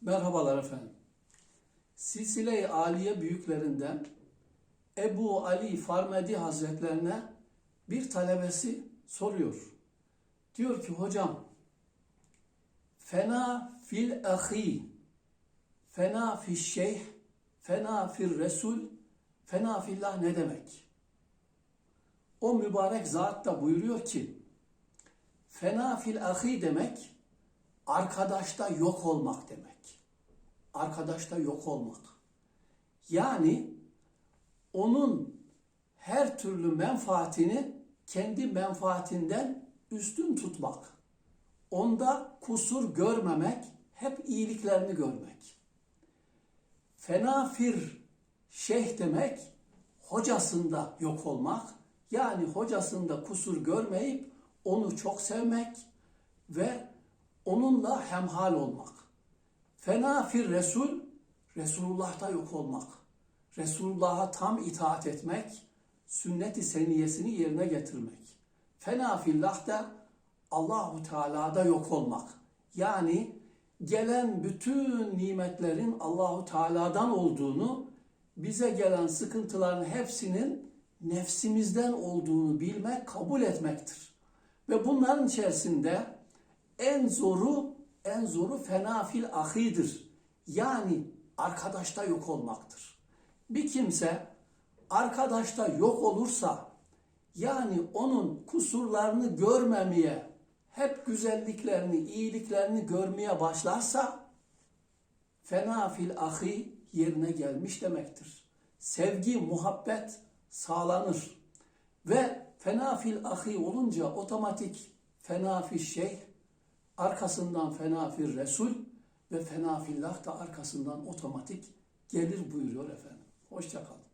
Merhabalar efendim. Silsile-i Aliye büyüklerinden Ebu Ali Farmedi Hazretlerine bir talebesi soruyor. Diyor ki hocam fena fil ahi fena fil şeyh fena fil resul fena fillah ne demek? O mübarek zat da buyuruyor ki fena fil ahi demek arkadaşta yok olmak demek. Arkadaşta yok olmak. Yani onun her türlü menfaatini kendi menfaatinden üstün tutmak. Onda kusur görmemek, hep iyiliklerini görmek. Fenafir şeyh demek hocasında yok olmak. Yani hocasında kusur görmeyip onu çok sevmek ve onunla hemhal olmak. Fena fir Resul, Resulullah'ta yok olmak. Resulullah'a tam itaat etmek, sünnet-i seniyesini yerine getirmek. Fena fillah da Allahu Teala'da yok olmak. Yani gelen bütün nimetlerin Allahu Teala'dan olduğunu, bize gelen sıkıntıların hepsinin nefsimizden olduğunu bilmek, kabul etmektir. Ve bunların içerisinde en zoru en zoru fenafil ahidir. Yani arkadaşta yok olmaktır. Bir kimse arkadaşta yok olursa yani onun kusurlarını görmemeye, hep güzelliklerini, iyiliklerini görmeye başlarsa fenafil ahi yerine gelmiş demektir. Sevgi, muhabbet sağlanır. Ve fenafil ahi olunca otomatik fenafil şeyh arkasından fenafil resul ve fenafillah da arkasından otomatik gelir buyuruyor efendim. Hoşçakalın.